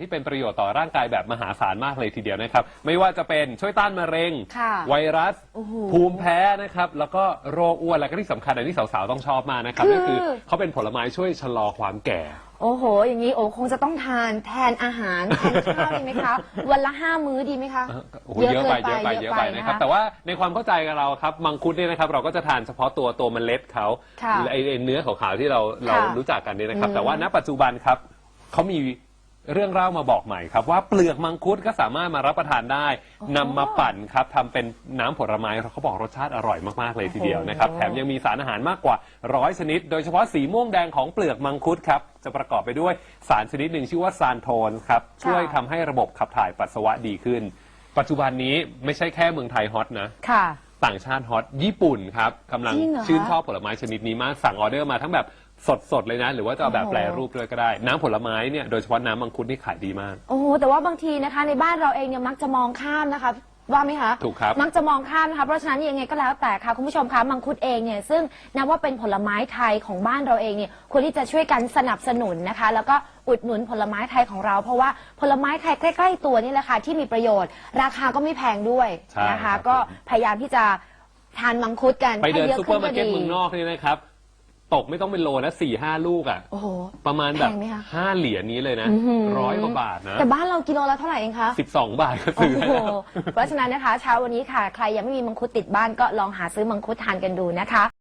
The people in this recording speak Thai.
ที่เป็นประโยชน์ต่อร่างกายแบบมหาศาลมากเลยทีเดียวนะครับ ไม่ว่าจะเป็นช่วยต้านมะเร็ง ค่ะไวรัส โอ้โหภูมิแพ้นะครับ แล้วก็โรคอ้วนและก็ที่สำคัญอันที่สาวๆต้องชอบมากนะครับคือนั่นคือเขาเป็นผลไม้ช่วยชะลอความแก่ โอ้โห อย่างนี้โอ้คงจะต้องทานแทนอาหารแทนข้าวดีไหมคะ วันละห้ามื้อดีไหมคะโอ้โหเยอะไปเยอะไปเยอะไปนะครับ แต่ว่าในความเข้าใจกับเราครับมังคุดเนี่ยนะครับ เราก็จะทานเฉพาะตัวตัวเมล็ดเขาค่ะไอไอ้เนื้อขาวๆที่เราเรารู้จักกันเนี่ยนะครับอืมแต่ว่าณปัจจุบันครับเขามี เรื่องเล่ามาบอกใหม่ครับ ว่าเปลือกมังคุดก็สามารถมารับประทานได้นำมาปั่นครับทำเป็นน้ำผลไม้เขาบอกรสชาติอร่อยมากๆเลยทีเดียวนะครับแถมยังมีสารอาหารมากกว่าร้อยชนิด โดยเฉพาะสีม่วงแดงของเปลือกมังคุดครับจะประกอบไปด้วยสารชนิดหนึ่งชื่อว่าซานโทนครับช่วยทำให้ระบบขับถ่ายปัสสาวะดีขึ้น ปัจจุบันนี้ไม่ใช่แค่เมืองไทยฮอตนะ ค่ะ ต่างชาติฮอตญี่ปุ่นครับกำลังจริงเหรอคะ ชื่นชอบผลไม้ชนิดนี้มากสั่งออเดอร์มาทั้งแบบ สดๆเลยนะ หรือว่าจะเอาแบบโอ้โหแปรรูปด้วยก็ได้ น้ำผลไม้เนี่ยโดยเฉพาะน้ำมังคุดนี่ขายดีมาก โอ้โหแต่ว่าบางทีนะคะ ในบ้านเราเองเนี่ยมักจะมองข้ามนะคะ ว่าไหมคะถูกครับ มักจะมองข้ามนะคะเพราะฉะนั้นยังไงก็แล้วแต่ค่ะคุณผู้ชมคะมังคุดเองเนี่ยซึ่งนับว่าเป็นผลไม้ไทยของบ้านเราเองเนี่ยควรที่จะช่วยกันสนับสนุนนะคะ แล้วก็อุดหนุนผลไม้ไทยของเรา เพราะว่าผลไม้ไทยใกล้ ๆ ตัวนี่แหละค่ะที่มีประโยชน์ ราคาก็ไม่แพงด้วยใช่นะครัคะ บ ก็พยายามที่จะทานมังคุดกันไปเดินให้ยอะซูเปอร์มาร์เก็ตดีเมืองนอกนี่นะครับ ตกไม่ต้องเป็นโลนะสี่ห้าลูกอะ โอ้โห ประมาณแบบแพงไหมคะห้าเหรียญนี้เลยนะอื้อหือ ร้อยกว่าบาทนะแต่บ้านเรากิโลละเท่าไหร่เองคะ สิบสองบาทก็โอ้ซื้อโห แล้ว เพราะฉะนั้นนะคะ เช้าวันนี้ค่ะ ใครยังไม่มีมังคุดติดบ้านก็ลองหาซื้อมังคุดทานกันดูนะคะ